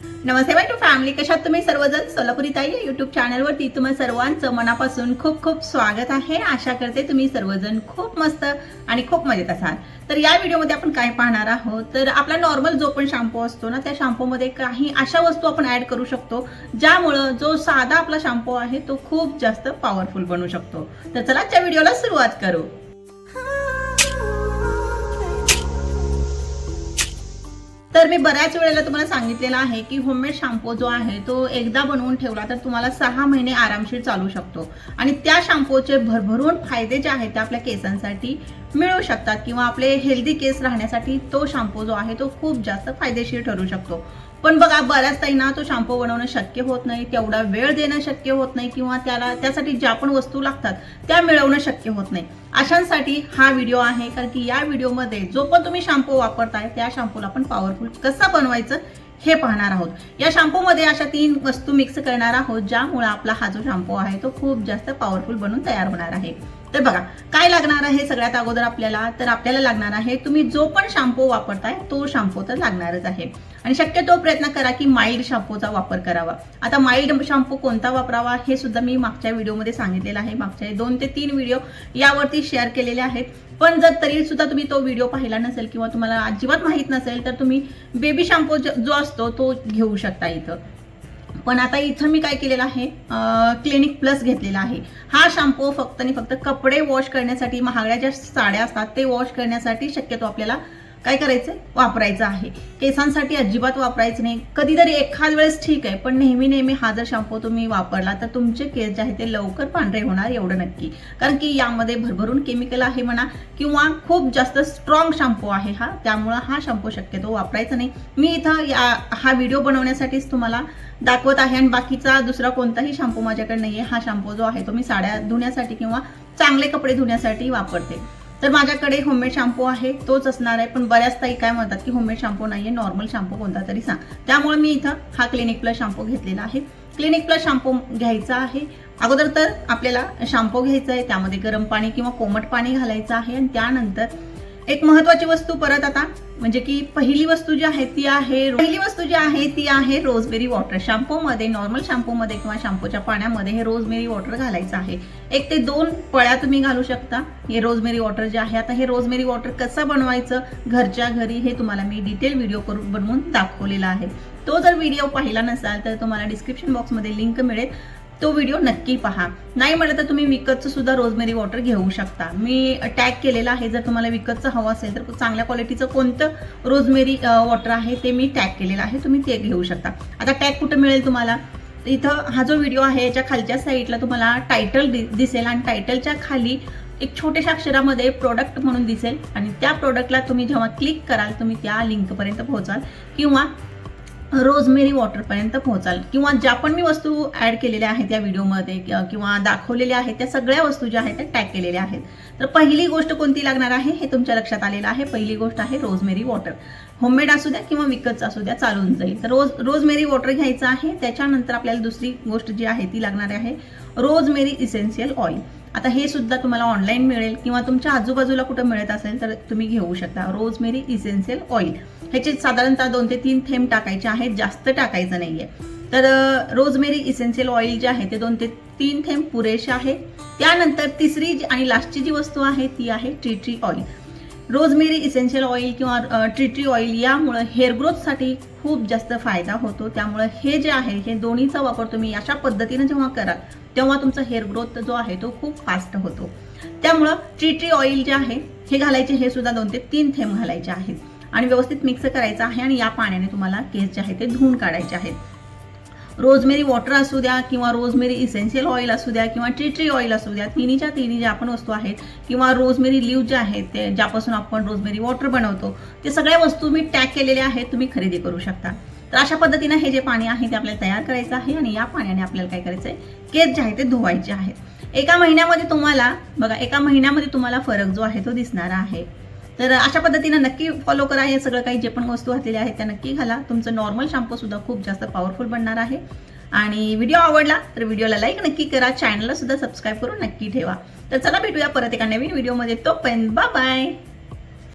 Namaste by two family कशात तुम्ही सर्वजण? सोलापुरी ताई या युट्यूब चॅनलवरती तुम्हा सर्वांचं मनापासून खूप खूप स्वागत आहे. आशा करते तुम्ही सर्वजण खूप मस्त आणि खूप मजेत असाल. तर या व्हिडिओमध्ये आपण काय पाहणार आहोत? तर आपला नॉर्मल जो पण शॅम्पू असतो ना त्या शॅम्पूमध्ये काही अशा वस्तू आपण ऍड करू शकतो ज्यामुळं जो साधा आपला शॅम्पू आहे तो खूप जास्त पॉवरफुल बनू शकतो. तर चला आजच्या व्हिडिओला सुरुवात करू. तर मी बऱ्याच वेळेला तुम्हाला सांगितलेलं आहे की होममेड शॅम्पू जो आहे तो एकदा बनवून ठेवला तर तुम्हाला सहा महिने आरामशीर चालू शकतो. आणि त्या शॅम्पूचे भरभरून फायदे जे आहेत ते आपल्या केसांसाठी मिळू शकतात किंवा आपले हेल्दी केस राहण्यासाठी तो शॅम्पू जो आहे तो खूप जास्त फायदेशीर ठरू शकतो. पण बघा बऱ्याच ताईंना तो शॅम्पू बनवणं शक्य होत नाही तेवढा वेळ देणं शक्य होत नाही किंवा त्याला त्यासाठी ज्या पण वस्तू लागतात त्या मिळवणं शक्य होत नाही. अशांसाठी हा व्हिडिओ आहे कारण की या व्हिडिओमध्ये जो पण तुम्ही शॅम्पू वापरताय त्या शॅम्पूला आपण पॉवरफुल कसं बनवायचं हे पाहणार आहोत. या शॅम्पूमध्ये अशा तीन वस्तू मिक्स करणार आहोत ज्यामुळे आपला हा जो शॅम्पू आहे तो खूप जास्त पॉवरफुल बनून तयार होणार आहे. तर बघा काय लागणार आहे सगळ्यात अगोदर आपल्याला? तर आपल्याला लागणार आहे तुम्ही जो पण शॅम्पू वापरताय तो शॅम्पू तर लागणारच आहे. आणि शक्यतो प्रयत्न करा की माइल्ड शॅम्पूचा वापर करावा. आता माइल्ड शॅम्पू कोणता वापरावा हे सुद्धा मी मागच्या व्हिडिओमध्ये सांगितलेलं आहे. मागच्या दोन ते तीन व्हिडिओ यावरती शेअर केलेले आहेत. पण जर तरी सुद्धा तुम्ही तो व्हिडिओ पाहिला नसेल किंवा तुम्हाला अजिबात माहीत नसेल तर तुम्ही बेबी शॅम्पू जो असतो तो घेऊ शकता इथं. पण आता इथं मी काय केलेलं आहे? क्लिनिक प्लस घेतलेला आहे. हा शॅम्पू फक्त आणि फक्त कपडे वॉश करण्यासाठी महागड्या ज्या साड्या असतात ते वॉश करण्यासाठी शक्यतो आपल्याला काय करायचं? वापरायचं आहे. केसांसाठी अजिबात वापरायचं नाही. कधीतरी एखाद वेळेस ठीक आहे पण नेहमी नेहमी हा जर शॅम्पू तुम्ही वापरला तर तुमचे केस जे आहे ते लवकर पांढरे होणार एवढं नक्की. कारण की यामध्ये भरभरून केमिकल आहे म्हणा किंवा खूप जास्त स्ट्रॉंग शॅम्पू आहे हा त्यामुळं हा शॅम्पू शक्यतो वापरायचा नाही. मी इथं या हा व्हिडिओ बनवण्यासाठीच तुम्हाला दाखवत आहे आणि बाकीचा दुसरा कोणताही शॅम्पू माझ्याकडे नाही आहे हा शॅम्पू जो आहे तो मी साड्या धुण्यासाठी किंवा चांगले कपडे धुण्यासाठी वापरते. तर माझ्याकडे होममेड शॅम्पू आहे तोच असणार आहे. पण बऱ्याच ताई काय म्हणतात की होममेड शॅम्पू आहे नॉर्मल शॅम्पू कोणता तरी सांग. त्यामुळे मी इथं हा क्लिनिक प्लस शॅम्पू घेतलेला आहे. क्लिनिक प्लस शॅम्पू घ्यायचा आहे. अगोदर तर आपल्याला शॅम्पू घ्यायचा आहे त्यामध्ये गरम पाणी किंवा कोमट पाणी घालायचं आहे. आणि त्यानंतर एक महत्वाची वस्तू परत आता म्हणजे की पहिली वस्तू जी आहे ती आहे पहिली वस्तू जी आहे ती आहे रोजबेरी वॉटर. शॅम्पू मध्ये नॉर्मल शॅम्पू मध्ये किंवा शॅम्पूच्या पाण्यामध्ये हे रोजमेरी वॉटर घालायचं आहे. एक ते दोन पळ्या तुम्ही घालू शकता. हे रोजमेरी वॉटर जे आहे आता हे रोजमेरी वॉटर कसं बनवायचं घरच्या घरी हे तुम्हाला मी डिटेल व्हिडिओ करून बनवून दाखवलेला आहे. तो जर व्हिडिओ पाहिला नसाल तर तुम्हाला डिस्क्रिप्शन बॉक्समध्ये लिंक मिळेल. तो व्हिडिओ नक्की पहा. नाही म्हटलं तर तुम्ही विकतचं सुद्धा रोजमेरी वॉटर घेऊ शकता. मी टॅग केलेलं आहे जर तुम्हाला विकतचं हवं असेल तर चांगल्या क्वालिटीचं कोणतं रोजमेरी वॉटर आहे ते मी टॅग केलेलं आहे. तुम्ही ते घेऊ शकता. आता टॅग कुठं मिळेल तुम्हाला? इथं हा जो व्हिडिओ आहे याच्या खालच्या साईडला तुम्हाला टायटल दिसेल आणि टायटलच्या खाली एक छोट्याशा अक्षरामध्ये प्रोडक्ट म्हणून दिसेल. आणि त्या प्रोडक्टला तुम्ही जेव्हा क्लिक कराल तुम्ही त्या लिंकपर्यंत पोहोचाल. किंवा रोजमेरी वॉटरपर्यंत पोहोचाल. किंवा ज्या पण मी वस्तू ॲड केलेल्या आहेत या व्हिडिओमध्ये किंवा दाखवलेल्या आहेत त्या सगळ्या वस्तू ज्या आहेत त्या टॅग केलेल्या आहेत. तर पहिली गोष्ट कोणती लागणार आहे हे तुमच्या लक्षात आलेलं आहे. पहिली गोष्ट आहे रोजमेरी वॉटर. होममेड असू द्या किंवा विकतचं असू द्या चालून जाईल. तर रोज रोजमेरी वॉटर घ्यायचं आहे. त्याच्यानंतर आपल्याला दुसरी गोष्ट जी आहे ती लागणार आहे रोजमेरी इसेन्शियल ऑइल आता हे सुद्धा तुम्हाला ऑनलाईन मिळेल किंवा तुमच्या आजूबाजूला कुठं मिळत असेल तर तुम्ही घेऊ शकता रोजमेरी इसेन्शियल ऑइल ह्याचे साधारणतः दोन ते तीन थेंब टाकायचे आहेत जास्त टाकायचं नाही आहे तर रोजमेरी इसेन्शियल ऑइल जे आहे ते दोन ते तीन थेंब पुरेसे आहे. त्यानंतर तिसरी जी आणि लास्टची जी वस्तू आहे ती आहे tea tree oil rosemary essential oil किंवा ट्रिट्री ऑइल यामुळं हेअर ग्रोथसाठी खूप जास्त फायदा होतो. त्यामुळं हे जे आहे हे दोन्हीचा वापर तुम्ही अशा पद्धतीनं जेव्हा कराल तेव्हा तुमचा हेअर ग्रोथ जो आहे तो खूप फास्ट होतो. त्यामुळं ट्रिट्री ऑइल जे आहे हे घालायचे हे सुद्धा दोन ते तीन थेंब घालायचे आहेत. आणि व्यवस्थित मिक्स करायचं आहे आणि या पाण्याने तुम्हाला केस जे आहे ते धुवून काढायचे आहेत. रोजमेरी वॉटर असू द्या किंवा रोजमेरी इसेन्शियल ऑइल असू द्या किंवा ट्रिट्री ऑइल असू द्या तिन्हीच्या तिन्ही ज्या आपण वस्तू आहेत किंवा रोजमेरी लिव्ह जे आहेत ते ज्यापासून आपण रोजमेरी वॉटर बनवतो ते सगळ्या वस्तू मी टॅग केलेल्या आहेत तुम्ही खरेदी करू शकता. तर अशा पद्धतीनं हे जे पाणी आहे ते आपल्याला तयार करायचं आहे आणि या पाण्याने आपल्याला काय करायचं आहे केस जे आहे ते धुवायचे आहेत. एका महिन्यामध्ये तुम्हाला बघा एका महिन्यामध्ये तुम्हाला फरक जो आहे तो दिसणार आहे. तर अशा पद्धतीनं नक्की फॉलो करा. हे सगळं काही जे पण वस्तू घातलेल्या आहेत त्या नक्की घाला. तुमचं नॉर्मल शॅम्पूसुद्धा खूप जास्त पॉवरफुल बनणार आहे. आणि व्हिडिओ आवडला तर व्हिडिओला लाईक नक्की करा. चॅनलला सुद्धा सबस्क्राईब करून नक्की ठेवा. तर चला भेटूया परत एका नवीन व्हिडिओमध्ये तोपर्यंत बाय बाय